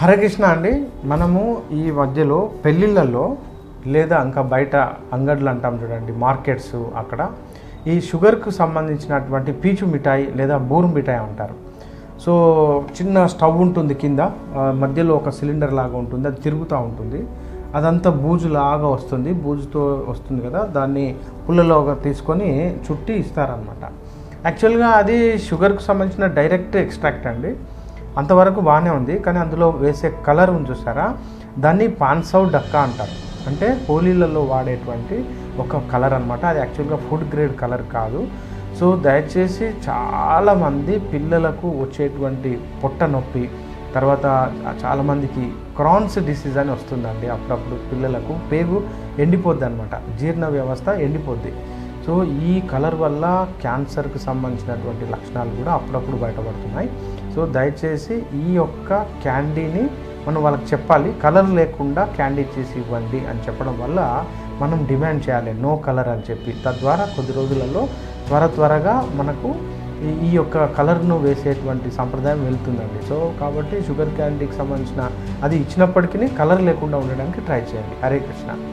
హరకృష్ణ అండి మనము ఈ మధ్యలో పెళ్ళిళ్ళల్లో లేదా ఇంకా బయట అంగడ్లు అంటాం చూడండి మార్కెట్స్ అక్కడ ఈ షుగర్కు సంబంధించినటువంటి పీచు మిఠాయి లేదా బూరు మిఠాయి అంటారు. సో చిన్న స్టవ్ ఉంటుంది కింద మధ్యలో ఒక సిలిండర్ లాగా ఉంటుంది అది తిరుగుతూ ఉంటుంది. అదంతా బూజులాగా వస్తుంది బూజుతో వస్తుంది కదా దాన్ని పుల్లలో తీసుకొని చుట్టి ఇస్తారనమాట యాక్చువల్గా అది షుగర్కు సంబంధించిన డైరెక్ట్ ఎక్స్ట్రాక్ట్ అండి. అంతవరకు బాగానే ఉంది కానీ అందులో వేసే కలర్ ఉంది చూసారా? దాన్ని పాన్సౌ డక్కా అంటారు. అంటే హోలీలలో వాడేటువంటి ఒక కలర్ అనమాట అది యాక్చువల్గా ఫుడ్ గ్రేడ్ కలర్ కాదు. సో దయచేసి చాలామంది పిల్లలకు వచ్చేటువంటి పొట్ట నొప్పి తర్వాత చాలామందికి క్రాన్స్ డిసీజ్ అని వస్తుందండి అప్పుడప్పుడు పిల్లలకు. పేగు ఎండిపోద్ది అనమాట జీర్ణ వ్యవస్థ ఎండిపోద్ది. సో ఈ కలర్ వల్ల క్యాన్సర్కి సంబంధించినటువంటి లక్షణాలు కూడా అప్పుడప్పుడు బయటపడుతున్నాయి. సో దయచేసి ఈ యొక్క క్యాండీని మనం వాళ్ళకి చెప్పాలి. కలర్ లేకుండా క్యాండీ చేసి ఇవ్వండి అని చెప్పడం వల్ల మనం డిమాండ్ చేయాలి. నో కలర్ అని చెప్పి. తద్వారా కొద్ది రోజులలో త్వర త్వరగా మనకు ఈ యొక్క కలర్ను వేసేటువంటి సంప్రదాయం వెళ్తుందండి. సో కాబట్టి షుగర్ క్యాండీకి సంబంధించిన అది ఇచ్చినప్పటికీ కలర్ లేకుండా ఉండడానికి ట్రై చేయండి. హరే కృష్ణ.